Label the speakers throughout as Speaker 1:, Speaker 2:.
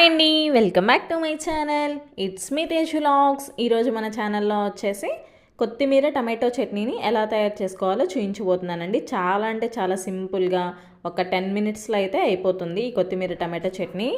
Speaker 1: Hi అండి welcome back to my channel. It's me Tej vlogs ఈరోజు మన ఛానల్లో వచ్చేసి కొత్తిమీర టమాటో చట్నీని ఎలా తయారు చేసుకోవాలో చూయించిపోతున్నానండి చాలా అంటే చాలా సింపుల్గా ఒక టెన్ మినిట్స్లో అయితే అయిపోతుంది ఈ కొత్తిమీర టమాటో చట్నీ.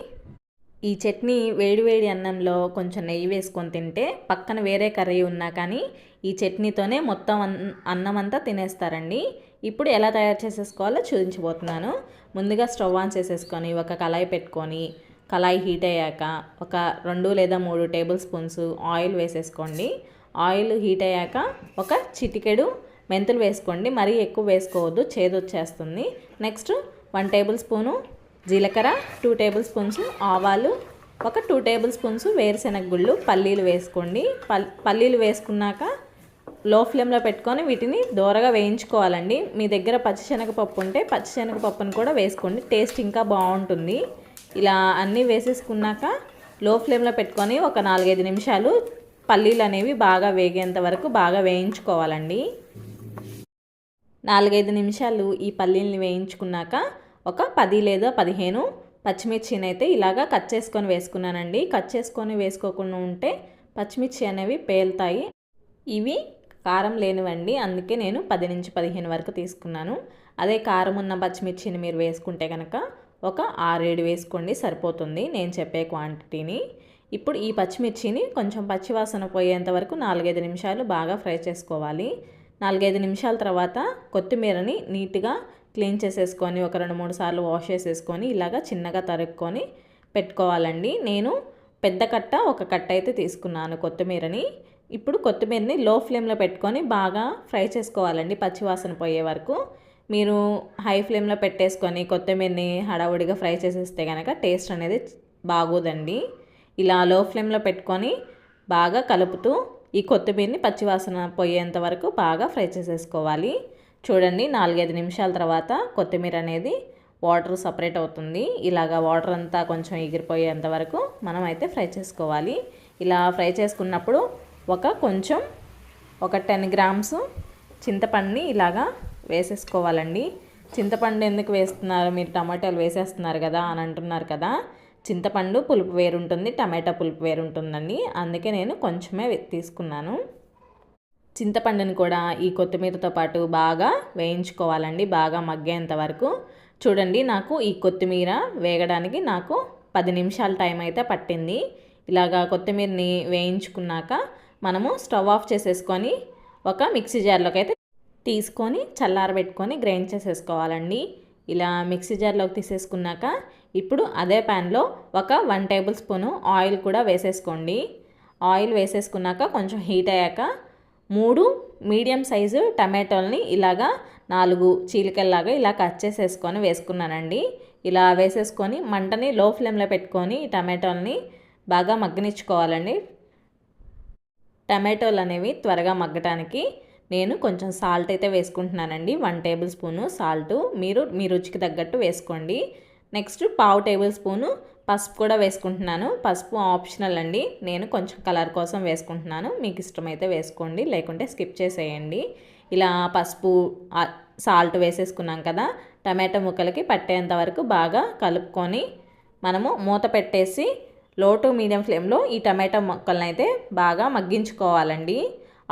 Speaker 1: ఈ చట్నీ వేడివేడి అన్నంలో కొంచెం నెయ్యి వేసుకొని తింటే పక్కన వేరే కర్రీ ఉన్నా కానీ ఈ చట్నీతోనే మొత్తం అన్ అన్నం అంతా తినేస్తారండి. ఇప్పుడు ఎలా తయారు చేసేసుకోవాలో చూపించబోతున్నాను ముందుగా స్టవ్ ఆన్ చేసేసుకొని ఒక కళాయి పెట్టుకొని కళాయి హీట్ అయ్యాక ఒక రెండు లేదా మూడు టేబుల్ స్పూన్స్ ఆయిల్ వేసేసుకోండి. ఆయిల్ హీట్ అయ్యాక ఒక చిటికెడు మెంతులు వేసుకోండి. మరీ ఎక్కువ వేసుకోవద్దు చేదు వచ్చేస్తుంది. నెక్స్ట్ వన్ టేబుల్ స్పూను జీలకర్ర టూ టేబుల్ స్పూన్స్ ఆవాలు ఒక టూ టేబుల్ స్పూన్స్ వేరుశెనగ గుళ్ళు పల్లీలు వేసుకోండి. పల్ పల్లీలు వేసుకున్నాక లో ఫ్లేమ్లో పెట్టుకొని వీటిని దోరగా వేయించుకోవాలండి. మీ దగ్గర పచ్చిశనగపప్పు ఉంటే పచ్చిశనగపప్పును కూడా వేసుకోండి. టేస్ట్ ఇంకా బాగుంటుంది. ఇలా అన్నీ వేసేసుకున్నాక లో ఫ్లేమ్లో పెట్టుకొని ఒక నాలుగైదు నిమిషాలు పల్లీలు అనేవి బాగా వేగేంత వరకు బాగా వేయించుకోవాలండి. నాలుగైదు నిమిషాలు ఈ పల్లీల్ని వేయించుకున్నాక ఒక పది లేదా పదిహేను పచ్చిమిర్చిని అయితే ఇలాగా కట్ చేసుకొని వేసుకున్నానండి. కట్ చేసుకొని వేసుకోకుండా ఉంటే పచ్చిమిర్చి అనేవి పేలుతాయి. ఇవి కారం లేనివండి. అందుకే నేను పది నుంచి పదిహేను వరకు తీసుకున్నాను. అదే కారం ఉన్న పచ్చిమిర్చిని మీరు వేసుకుంటే కనుక ఒక ఆరేడు వేసుకోండి సరిపోతుంది. నేను చెప్పే క్వాంటిటీని. ఇప్పుడు ఈ పచ్చిమిర్చిని కొంచెం పచ్చివాసన పోయేంత వరకు నాలుగైదు నిమిషాలు బాగా ఫ్రై చేసుకోవాలి. నాలుగైదు నిమిషాల తర్వాత కొత్తిమీరని నీట్గా క్లీన్ చేసేసుకొని ఒక రెండు మూడు సార్లు వాష్ చేసేసుకొని ఇలాగా చిన్నగా తరుక్కొని పెట్టుకోవాలండి. నేను పెద్ద కట్ట ఒక కట్ట అయితే తీసుకున్నాను కొత్తిమీరని. ఇప్పుడు కొత్తిమీరని లో ఫ్లేమ్లో పెట్టుకొని బాగా ఫ్రై చేసుకోవాలండి పచ్చివాసన పోయే వరకు. మీరు హై ఫ్లేమ్లో పెట్టేసుకొని కొత్తిమీరని హడావుడిగా ఫ్రై చేసేస్తే కనుక టేస్ట్ అనేది బాగోదండి. ఇలా లో ఫ్లేమ్లో పెట్టుకొని బాగా కలుపుతూ ఈ కొత్తిమీరని పచ్చివాసన పోయేంత వరకు బాగా ఫ్రై చేసేసుకోవాలి. చూడండి నాలుగైదు నిమిషాల తర్వాత కొత్తిమీర అనేది వాటర్ సపరేట్ అవుతుంది. ఇలాగా వాటర్ అంతా కొంచెం ఎగిరిపోయేంత వరకు మనం అయితే ఫ్రై చేసుకోవాలి. ఇలా ఫ్రై చేసుకున్నప్పుడు ఒక కొంచెం ఒక టెన్ గ్రామ్స్ చింతపండుని ఇలాగా వేసేసుకోవాలండి. చింతపండు ఎందుకు వేస్తున్నారు? మీరు టమాటాలు వేసేస్తున్నారు కదా అని అంటున్నారు కదా. చింతపండు పులుపు వేరుంటుంది టమాటా పులుపు వేరుంటుందండి. అందుకే నేను కొంచెమే తీసుకున్నాను. చింతపండుని కూడా ఈ కొత్తిమీరతో పాటు బాగా వేయించుకోవాలండి. బాగా మగ్గేంత వరకు. చూడండి నాకు ఈ కొత్తిమీర వేగడానికి నాకు పది నిమిషాల టైం అయితే పట్టింది. ఇలాగా కొత్తిమీరని వేయించుకున్నాక మనము స్టవ్ ఆఫ్ చేసేసుకొని ఒక మిక్సీ జార్లోకి అయితే తీసుకొని చల్లారబెట్టుకొని గ్రైండ్ చేసేసుకోవాలండి. ఇలా మిక్సీ జార్లోకి తీసేసుకున్నాక ఇప్పుడు అదే ప్యాన్లో ఒక వన్ టేబుల్ స్పూను ఆయిల్ కూడా వేసేసుకోండి. ఆయిల్ వేసేసుకున్నాక కొంచెం హీట్ అయ్యాక మూడు మీడియం సైజు టమాటోల్ని ఇలాగా నాలుగు చీలికల్లాగా ఇలా కట్ చేసేసుకొని వేసుకున్నానండి. ఇలా వేసేసుకొని మంటని లో ఫ్లేమ్లో పెట్టుకొని ఈ టమాటోల్ని బాగా మగ్గనిచ్చుకోవాలండి. టమాటోలు అనేవి త్వరగా మగ్గటానికి నేను కొంచెం సాల్ట్ అయితే వేసుకుంటున్నానండి. వన్ టేబుల్ స్పూను సాల్ట్ మీరు మీ రుచికి తగ్గట్టు వేసుకోండి. నెక్స్ట్ పావు టేబుల్ స్పూను పసుపు కూడా వేసుకుంటున్నాను. పసుపు ఆప్షనల్ అండి. నేను కొంచెం కలర్ కోసం వేసుకుంటున్నాను. మీకు ఇష్టమైతే వేసుకోండి. లేకుంటే స్కిప్ చేసేయండి. ఇలా పసుపు సాల్ట్ వేసేసుకున్నాం కదా. టమాటో ముక్కలకి పట్టేంత వరకు బాగా కలుపుకొని మనము మూత పెట్టేసి లో టు మీడియం ఫ్లేమ్లో ఈ టమాటో ముక్కలను అయితే బాగా మగ్గించుకోవాలండి.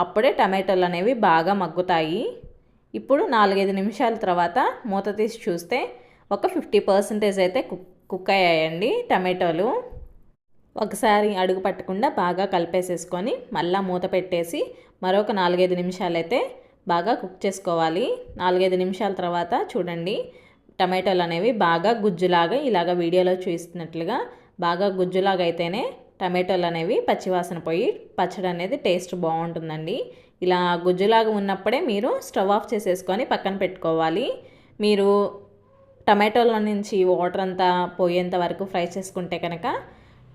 Speaker 1: అప్పుడే టమాటోలు అనేవి బాగా మగ్గుతాయి. ఇప్పుడు నాలుగైదు నిమిషాల తర్వాత మూత తీసి చూస్తే ఒక ఫిఫ్టీ పర్సెంటేజ్ అయితే కుక్ కుక్ అయ్యాయండి టమాటోలు. ఒకసారి అడుగు పట్టకుండా బాగా కలిపేసేసుకొని మళ్ళీ మూత పెట్టేసి మరొక నాలుగైదు నిమిషాలు అయితే బాగా కుక్ చేసుకోవాలి. నాలుగైదు నిమిషాల తర్వాత చూడండి టమాటోలు అనేవి బాగా గుజ్జులాగా ఇలాగ వీడియోలో చూస్తున్నట్లుగా బాగా గుజ్జులాగా అయితేనే టమాటోలు అనేవి పచ్చివాసన పోయి పచ్చడి అనేది టేస్ట్ బాగుంటుందండి. ఇలా గుజ్జులాగా ఉన్నప్పుడే మీరు స్టవ్ ఆఫ్ చేసేసుకొని పక్కన పెట్టుకోవాలి. మీరు టమాటోల నుంచి వాటర్ అంతా పోయేంత వరకు ఫ్రై చేసుకుంటే కనుక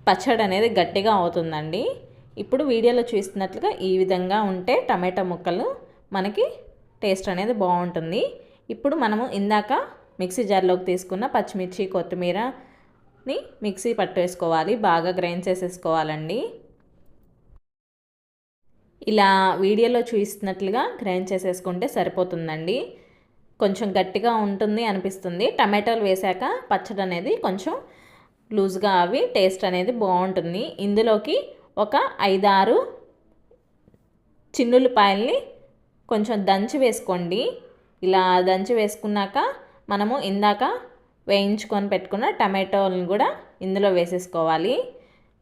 Speaker 1: పచ్చడి అనేది గట్టిగా అవుతుందండి. ఇప్పుడు వీడియోలో చూస్తున్నట్లుగా ఈ విధంగా ఉంటే టమాటో ముక్కలు మనకి టేస్ట్ అనేది బాగుంటుంది. ఇప్పుడు మనము ఇందాక మిక్సీ జార్లోకి తీసుకున్న పచ్చిమిర్చి కొత్తిమీర ని మిక్సీ పట్టేసుకోవాలి బాగా గ్రైండ్ చేసేసుకోవాలండి. ఇలా వీడియోలో చూపిస్తున్నట్లుగా గ్రైండ్ చేసేసుకుంటే సరిపోతుందండి. కొంచెం గట్టిగా ఉంటుంది అనిపిస్తుంది. టమాటాలు వేశాక పచ్చడి అనేది కొంచెం లూజ్గా అవి టేస్ట్ అనేది బాగుంటుంది. ఇందులోకి ఒక ఐదారు చిన్నులపాయల్ని కొంచెం దంచి వేసుకోండి. ఇలా దంచి వేసుకున్నాక మనము ఇందాక వేయించుకొని పెట్టుకున్న టమాటోలను కూడా ఇందులో వేసేసుకోవాలి.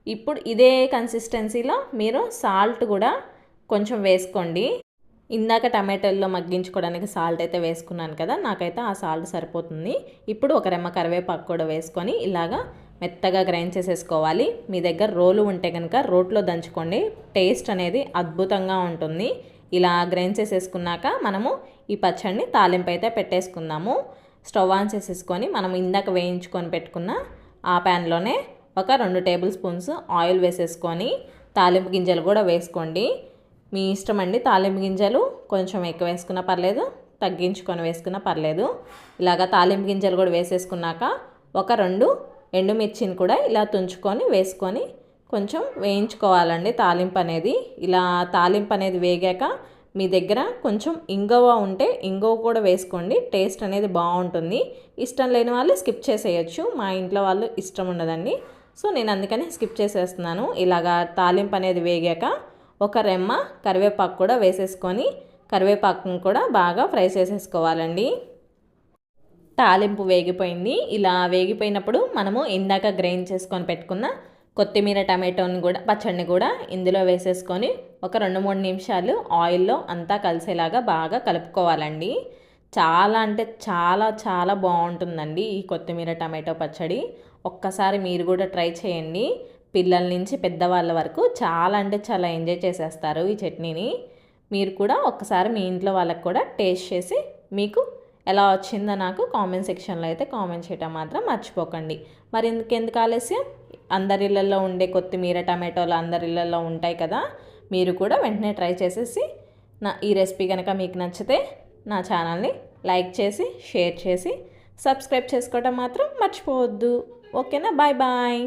Speaker 1: ఇప్పుడు ఇదే కన్సిస్టెన్సీలో మీరు సాల్ట్ కూడా కొంచెం వేసుకోండి. ఇందాక టమాటోల్లో మగ్గించుకోవడానికి సాల్ట్ అయితే వేసుకున్నాను కదా నాకైతే ఆ సాల్ట్ సరిపోతుంది. ఇప్పుడు ఒక రెమ్మ కరివేపాకు కూడా వేసుకొని ఇలాగా మెత్తగా గ్రైండ్ చేసేసుకోవాలి. మీ దగ్గర రోలు ఉంటే కనుక రోట్లో దంచుకోండి. టేస్ట్ అనేది అద్భుతంగా ఉంటుంది. ఇలా గ్రైండ్ చేసేసుకున్నాక మనము ఈ పచ్చడిని తాలింపు అయితే పెట్టేసుకుందాము. స్టవ్ ఆన్ చేసేసుకొని మనం ఇందాక వేయించుకొని పెట్టుకున్న ఆ ప్యాన్లోనే ఒక రెండు టేబుల్ స్పూన్స్ ఆయిల్ వేసేసుకొని తాలింపు గింజలు కూడా వేసుకోండి. మీ ఇష్టం అండి తాలింపు గింజలు. కొంచెం ఎక్కువ వేసుకున్నా పర్లేదు తగ్గించుకొని వేసుకున్నా పర్లేదు. ఇలాగ తాలింపు గింజలు కూడా వేసేసుకున్నాక ఒక రెండు ఎండుమిర్చిని కూడా ఇలా తుంచుకొని వేసుకొని కొంచెం వేయించుకోవాలండి తాలింపు అనేది. ఇలా తాలింపు అనేది వేగాక మీ దగ్గర కొంచెం ఇంగవ ఉంటే ఇంగవ కూడా వేసుకోండి. టేస్ట్ అనేది బాగుంటుంది. ఇష్టం లేని వాళ్ళు స్కిప్ చేసేయచ్చు. మా ఇంట్లో వాళ్ళు ఇష్టం ఉండదండి. సో నేను అందుకని స్కిప్ చేసేస్తున్నాను. ఇలాగా తాలింపు అనేది వేగాక ఒక రెమ్మ కరివేపాకు కూడా వేసేసుకొని కరివేపాకును కూడా బాగా ఫ్రై చేసేసుకోవాలండి. తాలింపు వేగిపోయింది. ఇలా వేగిపోయినప్పుడు మనము ఇందాక గ్రైండ్ చేసుకొని పెట్టుకున్న కొత్తిమీర టమాటోని కూడా పచ్చడిని కూడా ఇందులో వేసేసుకొని ఒక రెండు మూడు నిమిషాలు ఆయిల్లో అంతా కలిసేలాగా బాగా కలుపుకోవాలండి. చాలా అంటే చాలా చాలా బాగుంటుందండి ఈ కొత్తిమీర టమాటో పచ్చడి. ఒక్కసారి మీరు కూడా ట్రై చేయండి. పిల్లల నుంచి పెద్దవాళ్ళ వరకు చాలా అంటే చాలా ఎంజాయ్ చేసేస్తారు ఈ చట్నీని. మీరు కూడా ఒక్కసారి మీ ఇంట్లో వాళ్ళకి కూడా టేస్ట్ చేసి మీకు ఎలా వచ్చిందో నాకు కామెంట్ సెక్షన్లో అయితే కామెంట్ చేయటం మాత్రం మర్చిపోకండి. మరి ఎందుకెందుకు ఆలస్యం? అందరిళ్ళల్లో ఉండే కొత్తిమీర టమాటోలు అందరిళ్ళల్లో ఉంటాయి కదా మీరు కూడా వెంటనే ట్రై చేసేసి నా ఈ రెసిపీ కనుక మీకు నచ్చితే నా ఛానల్ని లైక్ చేసి షేర్ చేసి సబ్స్క్రైబ్ చేసుకోవటం మాత్రం మర్చిపోవద్దు. ఓకేనా? Bye bye.